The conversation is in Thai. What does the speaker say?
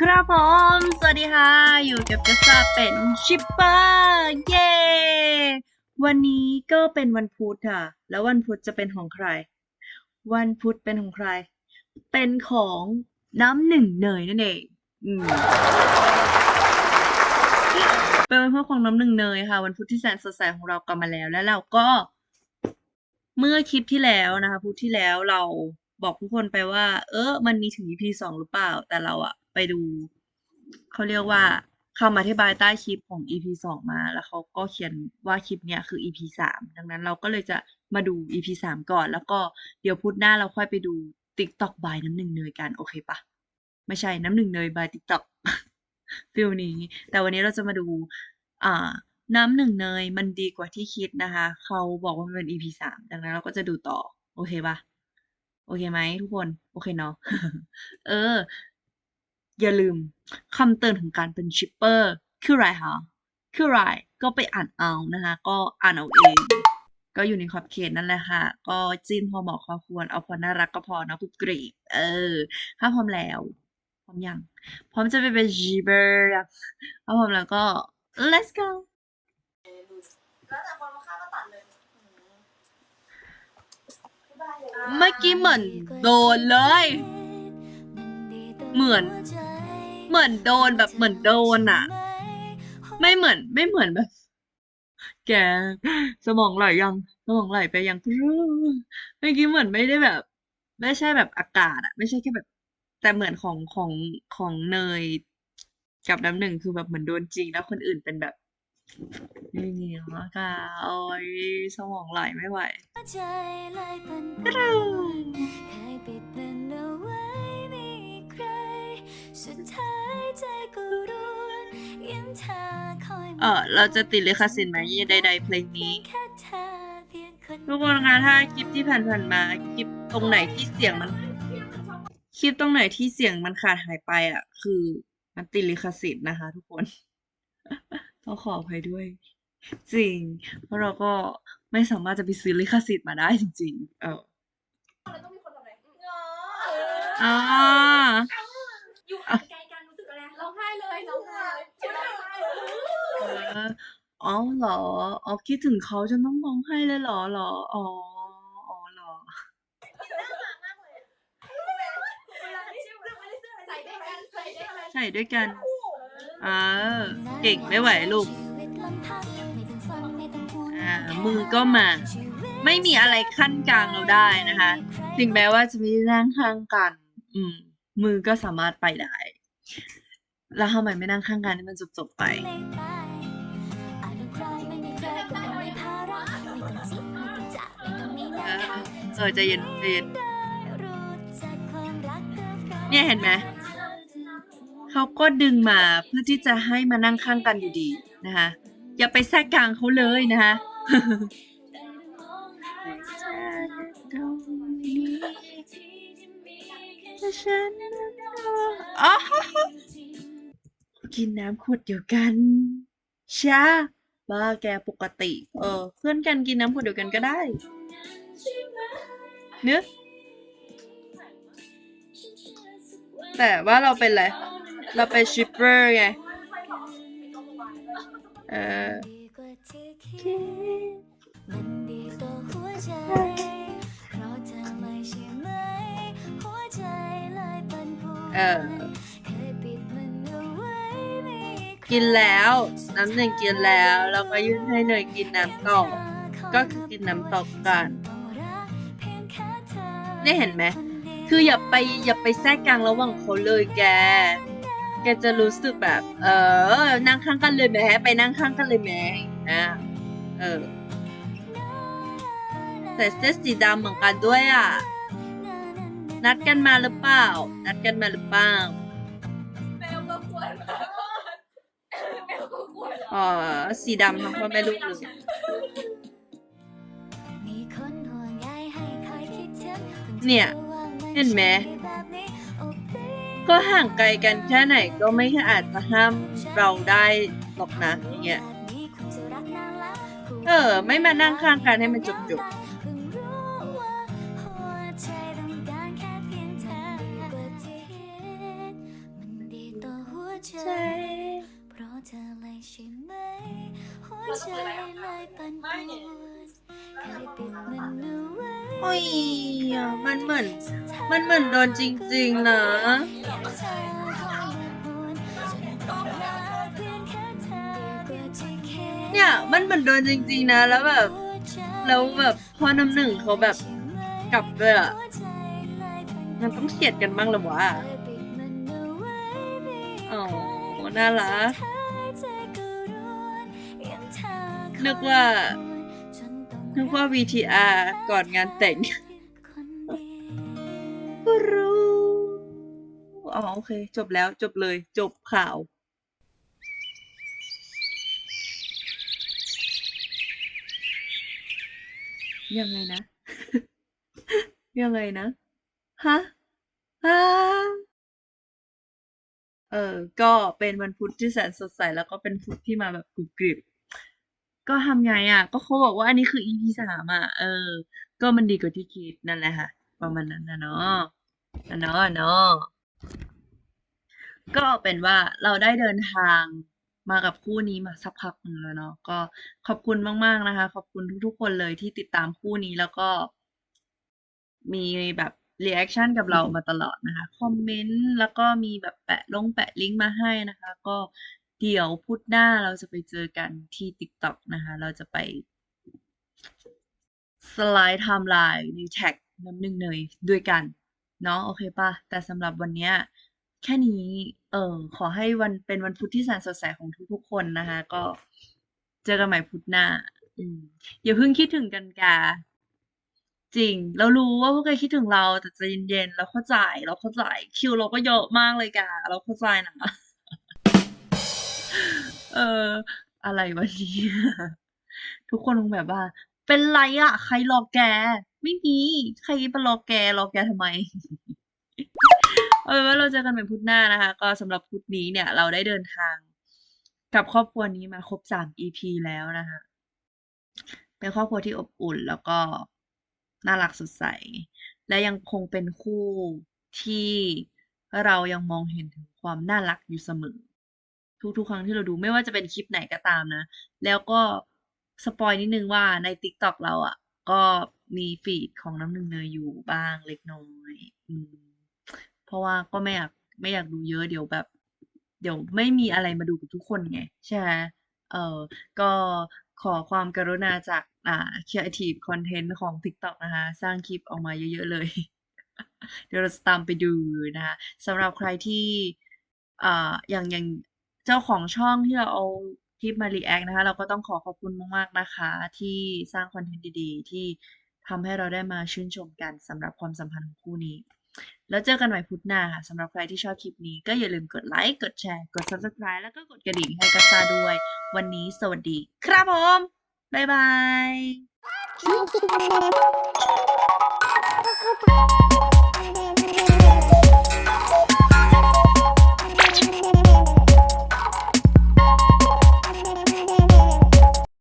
ครับผม สวัสดีค่ะ อยู่กับกระซาเป็นชิปเปอร์เย้วันนี้ก็เป็นวันพุธค่ะ แล้ววันพุธจะเป็นของใคร วันพุธเป็นของใคร เป็นของน้ำหนึ่งเนยนั่นเองอืมเป็นวันพุธของน้ำหนึ่งเนยค่ะ วันพุธที่แสนสดใสของเรากลับมาแล้ว แล้วเราก็ เมื่อคลิปที่แล้วนะคะพุธที่แล้วเราบอกทุกคนไปว่า เออมันมีถึง EP สองหรือเปล่า แต่เราอะ ไปดู เขาเรียกว่าคำอธิบายใต้คลิปของ EP สองมา แล้วเขาก็เขียนว่าคลิปเนี้ยคือ EP สามดังนั้นเราก็เลยจะมาดู EP สามก่อน แล้วก็เดี๋ยวพุธหน้าเราค่อยไปดู TikTok by น้ำหนึ่งเนยกัน โอเคปะไม่ใช่น้ำหนึ่งเนย by TikTok ฟิลนี้ แต่วันนี้เราจะมาดูอ่าน้ำหนึ่งเนยมันดีกว่าที่คิดนะคะ เขาบอกว่ามันเป็น EP สามดังนั้นเราก็จะดูต่อ โอเคปะโอเคไหมทุกคน โอเคเนาะ เออ อย่าลืมคำเตือนของการเป็นชิปเปอร์คืออะไรคะคืออะไรก็ไปอ่านเอานะคะ ก็อ่านเอาเอง ก็อยู่ในขอบเขตนั่นแหละค่ะ ก็จิ้นพอเหมาะพอควรเอาพอน่ารักก็พอนะปุ๊บกรีบเออถ้าพร้อมแล้ว พร้อมยังพร้อมจะไปเป็นชิปเปอร์ยังถ้าพร้อมแล้วก็ let's go แล้วแต่คนมาฆ่าก็ตัดเลยเมื่อกี้เหมือนโดนเลย เหมือน เหมือนโดนแบบเหมือนโดนอะไม่เหมือนไม่เหมือนแบบ แก สมองไหลยัง สมองไหลไปยังเมื่อกี้เหมือนไม่ได้แบบ ไม่ใช่แบบอากาศอะไม่ใช่แค่แบบ แต่เหมือนของของของเนยกับน้ำหนึ่งคือแบบเหมือนโดนจริงแล้วคนอื่นเป็นแบบนี่เงี้ยค่ะโอ้ยสมองไหลไม่ไหว สุดท้ายใจก็รู้ยิ่งเธอคอยเออเราจะติดลิขสิทธิ์ไหมใดๆเพลงนี้ แค่เธอเพียงคนทุกคนคะถ้าคลิปที่ผ่านๆมาคลิปตรงไหนที่เสียงมัน คลิปตรงไหนที่เสียงมันขาดหายไปอะ คือมันติดลิขสิทธิ์นะคะ ทุกคนต้องขออภัยด้วย จริง เพราะเราก็ไม่สามารถจะไปซื้อลิขสิทธิ์มาได้จริง ๆ เออต้องมีคนทำอ อออ๋อเหรอ อ๋อ คิดถึงเขาจนต้องร้องไห้เลยเหรอ เหรอ อ๋อ อ๋อเหรอเวลาที่ชื่อไม่ได้เสื้อใส่ด้วยกันใส่ด้วยกันใส่ด้วยกันอ่า เก่งไม่ไหวลูกอ่า มือก็มา ไม่มีอะไรขั้นกลางเราได้นะคะ ถึงแม้ว่าจะไม่ได้นั่งข้างกัน อืม มือก็สามารถไปได้ แล้วทำไมไม่นั่งข้างกันให้มันจบๆไปเอ เออใจเย็นใจเย็นเนี่ยเห็นไหมเขาก็ดึงมาเพื่อที่จะให้มานั่งข้างกันอยู่ดีนะคะอย่าไปแทรกกลางเขาเลยนะคะอ๋อกินน้ำขวดเดียวกันช้าบ้าแกปกติ เออ เพื่อนกันกินน้ำขวดเดียวกันก็ได้ เนื้อแต่ว่าเราเป็นอะไร เราเป็นชิปเปอร์ไง เออเออ กินแล้ว น้ำหนึ่งกินแล้ว เราก็ยื่นให้เนยกินน้ำต่อก็คือกินน้ำต่อกัน เนี่ยเห็นไหมคืออย่าไปอย่าไปแทรกกลางระหว่างเขาเลยแก แกจะรู้สึกแบบ เออ นั่งข้างกันเลยไหมไปนั่งข้างกันเลยไหมอะเออใส่เสื้อสีดำเหมือนกันด้วยอะ นัดกันมาหรือเปล่า นัดกันมาหรือเปล่าแมวก็ควรมาแมวก็ควรอ๋อ สีดำทั้งพ่อแม่ลูกเลย เนี่ย เห็นไหมก็ห่างไกลกันแค่ไหนก็ไม่อาจจะห้ามเราได้หรอกนะอย่างเงี้ยเออ ไม่มานั่งข้างกันให้มันจบจบเอไมหัเนป่วอ อ้ยมันเหมือน มันเหมือนโดนจริงๆนะเนี่ยมันเหมือนโดนจริงๆนะ แล้วแบบแล้วแบบพอน้ำหนึ่งเขาแบบกลับด้วยอะมันต้องเฉียดกันบ้างหรือวะอ๋อน่ารักนึกว่า นึกว่า VTR ก่อนงานแต่งก็รู้อ๋อโอเค จบแล้วจบเลย จบข่าว ยังไงนะ ยังไงนะ ฮะฮะเออ ก็เป็นวันพุธที่แสนสดใส แล้วก็เป็นพุธที่มาแบบกรุบกริบ ก็ทำไงอะ ก็เขาบอกว่าอันนี้คือ EP สามอะ เออ ก็มันดีกว่าที่คิดนั่นแหละค่ะ ประมาณนั้นนะเนาะนะเนาะเนาะก็เป็นว่าเราได้เดินทางมากับคู่นี้มาสักพักหนึ่งแล้วเนาะก็ขอบคุณมากๆนะคะ ขอบคุณทุกๆคนเลยที่ติดตามคู่นี้แล้วก็ มีแบบรีแอคชั่นกับเรามาตลอดนะคะ คอมเมนต์แล้วก็มีแบบแปะลงแปะลิงก์มาให้นะคะ ก็ เดี๋ยวพุธหน้าเราจะไปเจอกันที่ TikTok นะคะ เราจะไปสไลด์ไทม์ไลน์ในแท็กน้ำหนึ่งเนยด้วยกัน เนาะโอเคปะแต่สำหรับวันเนี้ยแค่นี้ เออขอให้วันเป็นวันพุธที่แสนสดใสของทุกๆคนนะคะ ก็เจอกันใหม่พุธหน้า อืมอย่าเพิ่งคิดถึงกันกา จริง เรารู้ว่าพวกแกคิดถึงเราแต่ใจเย็นๆเราเข้าใจเราเข้าใจคิวเราก็เยอะมากเลยกาเราเข้าใจนะ เออ อะไรวะเนี่ทุกคนคงแบบว่า เป็นไรอะใครรอแก ไม่มีใครมารอแกรอแกทำไมเอาเป็นว่าเราเจอกันใหม่พุธหน้านะคะ ก็สำหรับพุธนี้เนี่ย เราได้เดินทาง กับครอบครัวนี้มาครบสาม EP แล้วนะคะเป็นครอบครัวที่อบอุ่นแล้วก็น่ารักสดใส และยังคงเป็นคู่ที่เรายังมองเห็นถึงความน่ารักอยู่เสมอ ทุกๆ ครั้งที่เราดูไม่ว่าจะเป็นคลิปไหนก็ตามนะ แล้วก็สปอยนิดนึงว่าใน TikTok เราอะ ก็มีฟีดของน้ำหนึ่งเนยอยู่บ้างเล็กน้อยอืมเพราะว่าก็ไม่อยากไม่อยากดูเยอะเดี๋ยวแบบ เดี๋ยวไม่มีอะไรมาดูกับทุกคนไง ใช่ไหมเออก็ขอความกรุณาจากอ่า Creative Content ของ TikTok นะคะ สร้างคลิปออกมาเยอะๆเลย เดี๋ยวเราจะตามไปดูนะคะสำหรับใครที่อ่าอย่างอย่าง เจ้าของช่องที่เราเอาคลิปมา react นะคะ เราก็ต้องขอขอบคุณมากๆนะคะ ที่สร้างคอนเทนต์ดีๆ ที่ทำให้เราได้มาชื่นชมกันสำหรับความสัมพันธ์ของคู่นี้ แล้วเจอกันใหม่พุธหน้าค่ะสำหรับใครที่ชอบคลิปนี้ก็อย่าลืมกดไลค์ กดแชร์ กด subscribe แล้วก็กดกระดิ่งให้กัสซาด้วย วันนี้สวัสดีครับผม บ๊ายบาย Thank you.